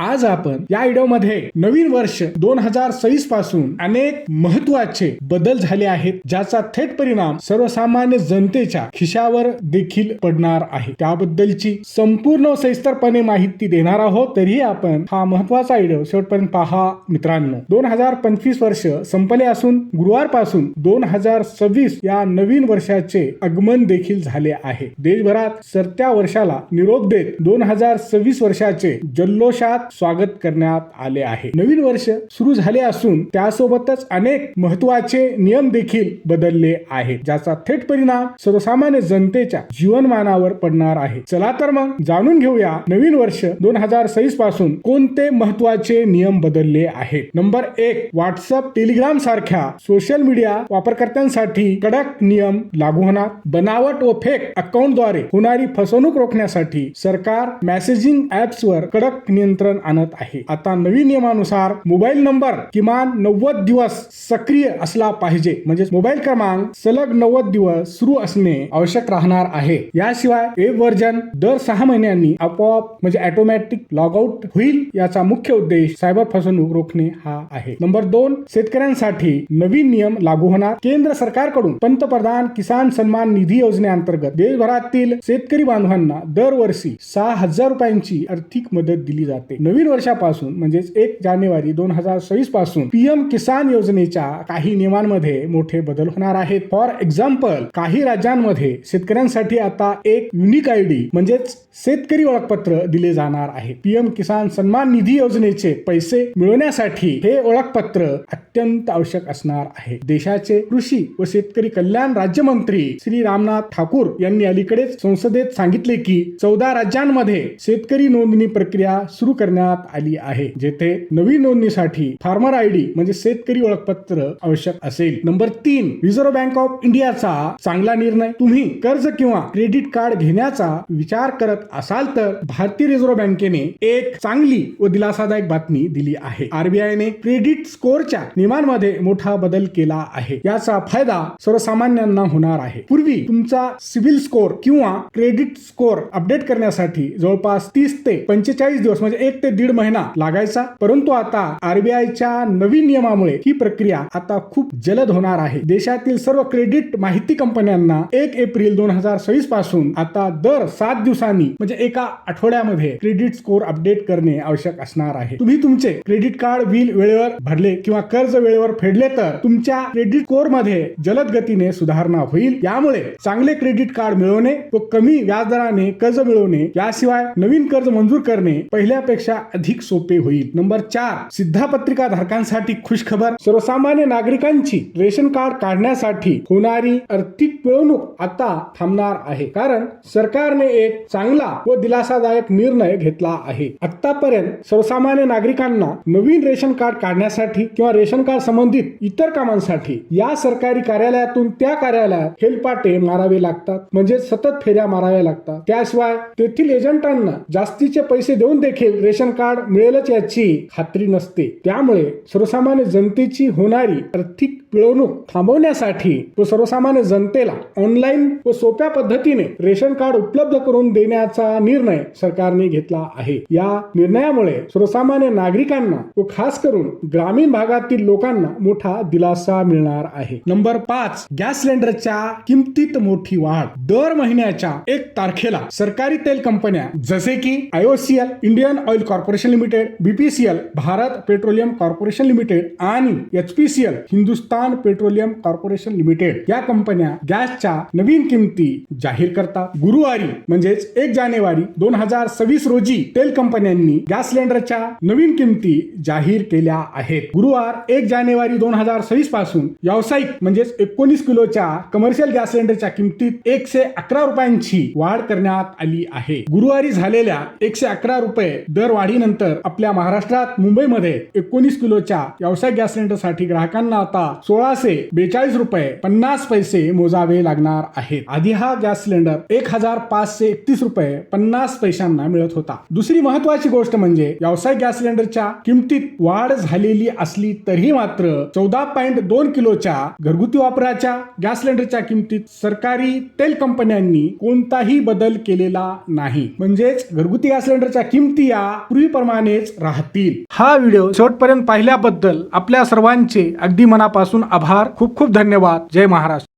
आज आपण या व्हिडिओमध्ये नवीन वर्ष दोन हजार सव्वीसपासून अनेक महत्त्वाचे बदल झाले आहेत ज्याचा थेट परिणाम सर्वसामान्य जनतेच्या खिशावर देखील पडणार आहे. त्याबद्दलची संपूर्ण सविस्तरपणे माहिती देणार आहोत. तरीही आपण हा महत्त्वाचा व्हिडिओ शेवटपर्यंत पहा. मित्रांनो दोन हजार पंचवीस वर्ष संपले असून गुरुवारपासून दोन हजार सव्वीस या नवीन वर्षाचे आगमन देखील झाले आहे. देशभरात सरत्या वर्षाला निरोप देत दोन हजार सव्वीस वर्षाचे जल्लोषात स्वागत करण्यात आले आहे. नवीन वर्ष सुरू झाले असून त्यासोबतच अनेक महत्त्वाचे नियम देखील बदलले आहेत ज्याचा थेट परिणाम सर्वसामान्य जनतेच्या जीवनमानावर पडणार आहे. चला तर मग जाणून घेऊया नवीन वर्ष दोन हजार सव्वीसपासून कोणते महत्त्वाचे नियम बदलले आहेत. नंबर एक व्हॉट्सअप टेलिग्राम सारख्या सोशल मीडिया वापरकर्त्यांसाठी कडक नियम लागू होणार. बनावट व फेक अकाउंटद्वारे होणारी फसवणूक रोखण्यासाठी सरकार मेसेजिंग ऍप्सवर कडक नियंत्रण आणत आहे. आता नवीन नियमानुसार मोबाईल नंबर किमान नव्वद दिवस सक्रिय असला पाहिजे. म्हणजे मोबाईल क्रमांक सलग नव्वद दिवस सुरू असणे आवश्यक राहणार आहे. याशिवाय वेब व्हर्जन दर सहा महिन्यांनी आपोआप म्हणजे ऑटोमॅटिक लॉग आउट होईल याचा मुख्य उद्देश सायबर फसवणूक रोखणे हा आहे. नंबर दोन शेतकऱ्यांसाठी नवीन नियम लागू होणार. केंद्र सरकारकडून पंतप्रधान किसान सन्मान निधी योजनेअंतर्गत देशभरातील शेतकरी बांधवांना दरवर्षी सहा हजार रुपयांची आर्थिक मदत दिली जाते. नवीन वर्षापासून म्हणजेच एक जानेवारी दोन हजार सव्वीसपासून पीएम किसान योजनेच्या काही नियमांमध्ये मोठे बदल होणार आहेत. फॉर एक्झाम्पल काही राज्यांमध्ये शेतकऱ्यांसाठी आता एक युनिक आय डी म्हणजेच शेतकरी ओळखपत्र दिले जाणार आहे. पीएम किसान सन्मान निधी योजनेचे पैसे मिळवण्यासाठी हे ओळखपत्र अत्यंत आवश्यक असणार आहे. देशाचे कृषी व शेतकरी कल्याण राज्यमंत्री श्री रामनाथ ठाकूर यांनी अलीकडेच संसदेत सांगितले की चौदा राज्यांमध्ये शेतकरी नोंदणी प्रक्रिया सुरू करण्यात आली आहे जेथे नवीन नोंदणीसाठी फार्मर आय डी म्हणजे शेतकरी ओळखपत्र आवश्यक असेल. नंबर तीन रिझर्व्ह बँक ऑफ इंडियाचा चांगला निर्णय. तुम्ही कर्ज किंवा क्रेडिट कार्ड घेण्याचा विचार करत असाल तर भारतीय रिझर्व्ह बँकेने एक चांगली व दिलासादायक बातमी दिली आहे. आरबीआयने क्रेडिट स्कोअरच्या नियमांमध्ये मोठा बदल केला आहे. याचा फायदा सर्वसामान्यांना होणार आहे. पूर्वी तुमचा सिव्हिल स्कोअर किंवा क्रेडिट स्कोअर अपडेट करण्यासाठी जवळपास तीस ते पंचेचाळीस दिवस म्हणजे एक ते दीड महिना लागायचा. परंतु आता आरबीआयच्या नवीन नियमामुळे ही प्रक्रिया आता खूप जलद होणार आहे. देशातील सर्व क्रेडिट माहिती कंपन्यांना एक एप्रिल दोन हजार सव्वीसपासून आता दर सात दिवसांनी म्हणजे एका आठवड्यामध्ये क्रेडिट स्कोर अपडेट करणे आवश्यक असणार आहे. तुम्ही तुमचे क्रेडिट कार्ड बिल वेळेवर भरले किंवा कर्ज वेळेवर फेडले तर तुमच्या क्रेडिट स्कोरमध्ये जलद गतीने सुधारणा होईल. यामुळे चांगले क्रेडिट कार्ड मिळवणे व कमी व्याजदराने कर्ज मिळवणे याशिवाय नवीन कर्ज मंजूर करणे पहिल्यापेक्षा पेक्षा अधिक सोपे होईल. नंबर चार सिद्धापत्रिका धारकांसाठी खुशखबर. सर्वसामान्य नागरिकांची रेशन कार्ड काढण्यासाठी होणारी आर्थिक पिळवणूक आता थांबणार आहे. कारण सरकारने एक चांगला व दिलासादायक निर्णय घेतला आहे. आतापर्यंत सर्वसामान्य नागरिकांना नवीन रेशन कार्ड काढण्यासाठी किंवा रेशन कार्ड संबंधित इतर कामांसाठी या सरकारी कार्यालयातून त्या कार्यालयात हेलपाटे मारावे लागतात. म्हणजे सतत फेऱ्या माराव्या लागतात. त्याशिवाय तेथील एजंटांना जास्तीचे पैसे देऊन देखील रेशन कार्ड मिळेलच याची खात्री नसते. त्यामुळे सर्वसामान्य जनतेची होणारी आर्थिक पिळवणूक थांबवण्यासाठी व सर्वसामान्य जनतेला ऑनलाईन व सोप्या पद्धतीने रेशन कार्ड उपलब्ध करून देण्याचा निर्णय सरकारने घेतला आहे. या निर्णयामुळे सर्वसामान्य नागरिकांना व खास करून ग्रामीण भागातील लोकांना मोठा दिलासा मिळणार आहे. नंबर पाच गॅस सिलेंडरच्या किमतीत मोठी वाढ. दर महिन्याच्या एक तारखेला सरकारी तेल कंपन्या जसे की IOCL Indian Oil Corporation Limited BPCL Bharat Petroleum Corporation Limited आणि HPCL Hindustan Petroleum Corporation Limited या कंपन्या गॅसच्या नवीन किमती जाहीर करतात. गुरुवारी म्हणजेच एक जानेवारी दोन हजार सव्वीस रोजी तेल कंपन्यांनी गॅस सिलेंडरच्या नवीन किमती जाहीर केल्या आहेत. गुरुवार एक जानेवारी दोन हजार सव्वीसपासून व्यावसायिक म्हणजेच एकोणीस किलोच्या कमर्शियल गॅस सिलेंडरच्या किमतीत एकशे अकरा रुपयांची वाढ करण्यात आली आहे. गुरुवारी झालेल्या एकशे अकरा रुपये दर वाढीनंतर आपल्या महाराष्ट्रात मुंबईमध्ये एकोणीस किलोच्या व्यावसायिक गॅस सिलेंडरसाठी ग्राहकांना आता सोळाशे बेचाळीस रुपये पन्नास पैसे मोजावे लागणार आहेत. आधी हा गॅस सिलेंडर एक हजार पाचशे एकतीस रुपये पन्नास पैशांना मिळत होता. दुसरी महत्वाची गोष्ट म्हणजे व्यावसायिक गॅस सिलेंडरच्या किमतीत वाढ झालेली असली तरी मात्र चौदा पॉईंट दोन किलोच्या घरगुती वापराच्या गॅस सिलेंडरच्या किमतीत सरकारी तेल कंपन्यांनी कोणताही बदल केलेला नाही. म्हणजेच घरगुती गॅस सिलेंडरच्या किमती या पूर्वीप्रमाणेच राहतील. हा व्हिडिओ शेवटपर्यंत पाहिल्याबद्दल आपल्या सर्वांचे अगदी मनापासून आभार. खूप खूप धन्यवाद. जय महाराष्ट्र.